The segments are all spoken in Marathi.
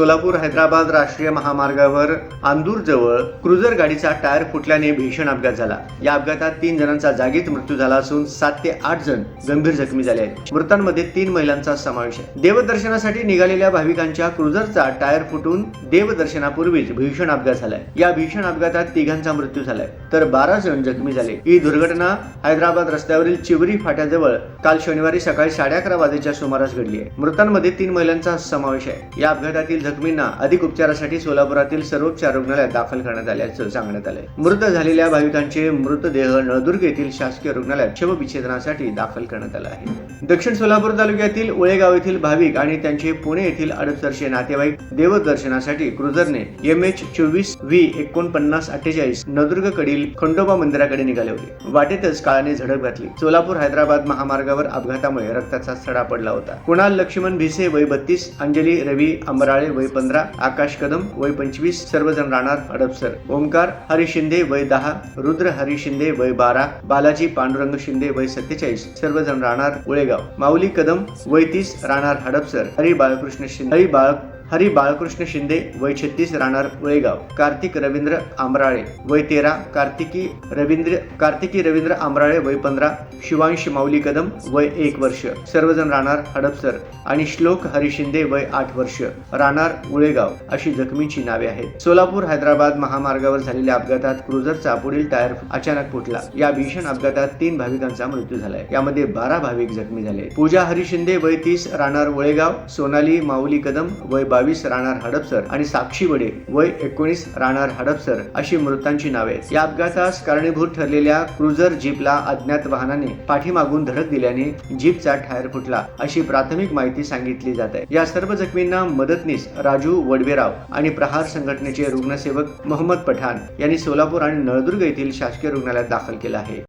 सोलापूर हैदराबाद राष्ट्रीय महामार्गावर आंदूरजवळ क्रुझर गाडीचा टायर फुटल्याने भीषण अपघात झाला. या अपघातात तीन जणांचा जागीच मृत्यू झाला असून सात ते आठ जण गंभीर जखमी झाले आहेत. मृतांमध्ये तीन महिलांचा समावेश आहे. देवदर्शनासाठी निघालेल्या भाविकांच्या क्रुझरचा टायर फुटून देवदर्शनापूर्वीच भीषण अपघात झालाय. या भीषण अपघातात तिघांचा मृत्यू झालाय. तर बारा जण जखमी झाले. ही दुर्घटना हैदराबाद रस्त्यावरील चिवरी फाट्याजवळ काल शनिवारी सकाळी साडे अकरा वाजेच्या सुमारास घडली आहे. मृतांमध्ये तीन महिलांचा समावेश आहे. या अपघातातील जखमींना अधिक उपचारासाठी सोलापुरातील सर्वोपचार रुग्णालयात दाखल करण्यात आल्याचं सांगण्यात आलंय. मृत झालेल्या भाविकांचे मृतदेह नळदुर्ग येथील शासकीय रुग्णालयात शवविच्छेदनासाठी दाखल करण्यात आला आहे. दक्षिण सोलापूर तालुक्यातील उळेगाव येथील भाविक आणि त्यांचे पुणे येथील अडसरचे नातेवाईक देवदर्शनासाठी क्रुझरने एम एच चोवीस व्ही एकोणपन्नास अठ्ठेचाळीस नदुर्गकडील खंडोबा मंदिराकडे निघाले होते. वाटेतच काळाने झडप घातली. सोलापूर हैदराबाद महामार्गावर अपघातामुळे रक्ताचा सडा पडला होता. कुणाल लक्ष्मण भिसे वय बत्तीस अंजली रवी अंबराळे वय पंधरा आकाश कदम वय पंचवीस सर्वजण राहणार हडपसर. ओमकार हरी शिंदे वय दहा रुद्र हरी शिंदे वय बारा बालाजी पांडुरंग शिंदे वय सत्तेचाळीस सर्वजण राहणार उळेगाव. माऊली कदम वैतीश राणार राहणार हडपसर हरी बाळकृष्ण शिंदे हरी बाळ हरी बाळकृष्ण शिंदे वय छत्तीस राहणार वळेगाव. कार्तिक रवींद्र आंबराळे वय तेरा कार्तिकी रवींद्र कार्तिकी रवींद्र आंबराळे वय पंधरा शिवांश माऊली कदम वय एक वर्ष. सर्वजण राहणार हडपसर आणि श्लोक हरी शिंदे वय आठ वर्ष. राहणार उळेगाव अशी जखमींची नावे आहेत. सोलापूर हैदराबाद महामार्गावर झालेल्या अपघातात क्रुझरचा पुढील टायर अचानक फुटला. या भीषण अपघातात तीन भाविकांचा मृत्यू झालाय. यामध्ये बारा भाविक जखमी झाले. पूजा हरी शिंदे वय तीस राहणार वळेगाव सोनाली माऊली कदम वय बावीस राहणार हडपसर आणि साक्षी वडे वय एकोणीस राहणार हडपसर अशी मृतांची नावे या अपघातास कारणीभूत ठरलेल्या क्रुझर जीपला अज्ञात वाहनाने पाठीमागून धडक दिल्याने जीपचा टायर फुटला अशी प्राथमिक माहिती सांगितली जात आहे. या सर्व जखमींना मदतनीस राजू वडवेराव आणि प्रहार संघटनेचे रुग्णसेवक मोहम्मद पठाण यांनी सोलापूर आणि नळदुर्ग येथील शासकीय रुग्णालयात दाखल केलं आहे.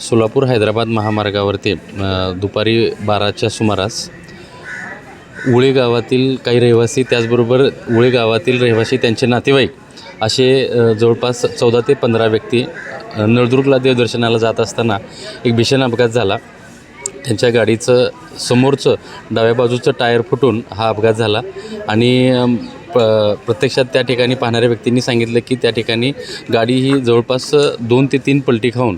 सोलापूर हैदराबाद महामार्गावरती दुपारी बाराच्या सुमारास उळे गावातील काही रहिवासी त्याचबरोबर उळे गावातील रहिवासी त्यांचे नातेवाईक असे जवळपास चौदा ते पंधरा व्यक्ती नळदुर्गला देवदर्शनाला जात असताना एक भीषण अपघात झाला. त्यांच्या गाडीचं समोरचं डाव्या बाजूचं टायर फुटून हा अपघात झाला आणि प प्रत्यक्षात त्या ठिकाणी पाहणाऱ्या व्यक्तींनी सांगितलं की त्या ठिकाणी गाडी ही जवळपास दोन ते तीन पलटी खाऊन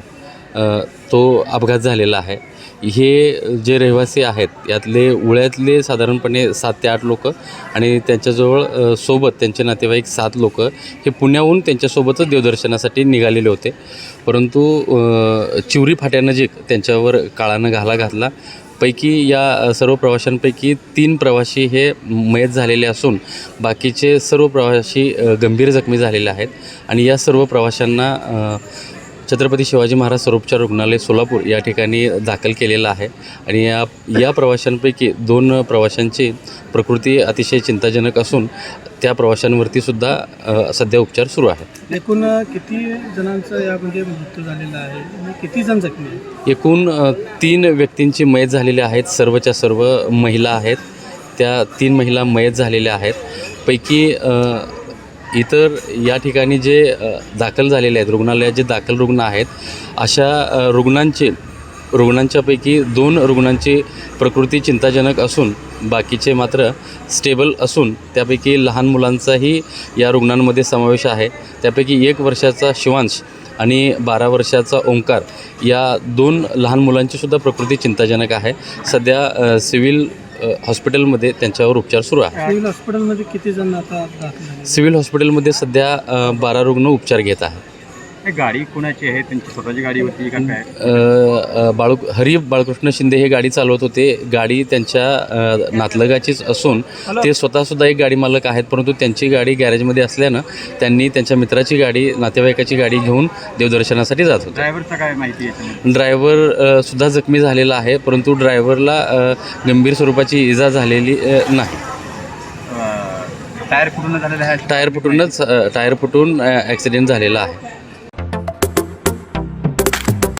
तो अपघात झालेला आहे. हे जे रहिवासी आहेत यातले उळ्यातले साधारणपणे सात ते आठ लोक आणि त्यांच्याजवळ सोबत त्यांचे नातेवाईक सात लोक हे पुण्याहून त्यांच्यासोबतच देवदर्शनासाठी निघालेले होते. परंतु चिवरी फाट्यानजीक त्यांच्यावर काळानं घाला घातला पैकी या सर्व प्रवाशांपैकी तीन प्रवासी हे मयत झालेले असून बाकीचे सर्व प्रवासी गंभीर जखमी झालेले आहेत. आणि या सर्व प्रवाशांना छत्रपती शिवाजी महाराज सर्वोपचार रुग्णालय सोलापूर या ठिकाणी दाखल केलेलं आहे. आणि या या प्रवाशांपैकी दोन प्रवाशांची प्रकृती अतिशय चिंताजनक असून त्या प्रवाशांवरती सुद्धा सध्या उपचार सुरू आहेत. एकूण किती जणांचा यामध्ये मृत्यू झालेला आहे? किती जण जखमी आहेत? एकूण तीन व्यक्तींची मयत झालेली आहेत. सर्वच्या सर्व महिला आहेत. त्या तीन महिला मयत झालेल्या आहेत. पैकी इतर या ठिकाणी जे दाखल झालेले आहेत रुग्णालयात जे दाखल रुग्ण आहेत अशा रुग्णांचे रुग्णांच्यापैकी दोन रुग्णांची प्रकृती चिंताजनक असून बाकीचे मात्र स्टेबल असून त्यापैकी लहान मुलांचाही या रुग्णांमध्ये समावेश आहे. त्यापैकी एक वर्षाचा शिवांश आणि बारा वर्षाचा ओंकार या दोन लहान मुलांची सुद्धा प्रकृती चिंताजनक आहे. सध्या सिव्हिल हॉस्पिटलमध्ये त्यांच्यावर उपचार सुरू आहे. सिव्हिल हॉस्पिटलमध्ये किती जण आता सिव्हिल हॉस्पिटलमध्ये सध्या बारा रुग्ण उपचार घेत आहेत. गाडी कुणाची आहे? त्यांची स्वतःची गाडी होती का काय? अ, अ, बाळू हरी बाळकृष्ण शिंदे हे गाडी चालवत होते. गाडी त्यांच्या अ, नातलगाचीच असून ते स्वतःसुद्धा एक गाडी मालक आहेत परंतु त्यांची गाडी गॅरेजमध्ये असल्यानं त्यांनी त्यांच्या मित्राची गाडी नातेवाईकाची गाडी घेऊन देवदर्शनासाठी जात होते. ड्रायव्हरचा काय माहिती आहे ड्रायव्हर अ, सुद्धा जखमी झालेला आहे परंतु ड्रायव्हरला अ, गंभीर स्वरूपाची इजा झालेली अ, नाही. टायर झालेला आहे? टायर फुटूनच अ, टायर फुटून ॲक्सिडेंट झालेला आहे.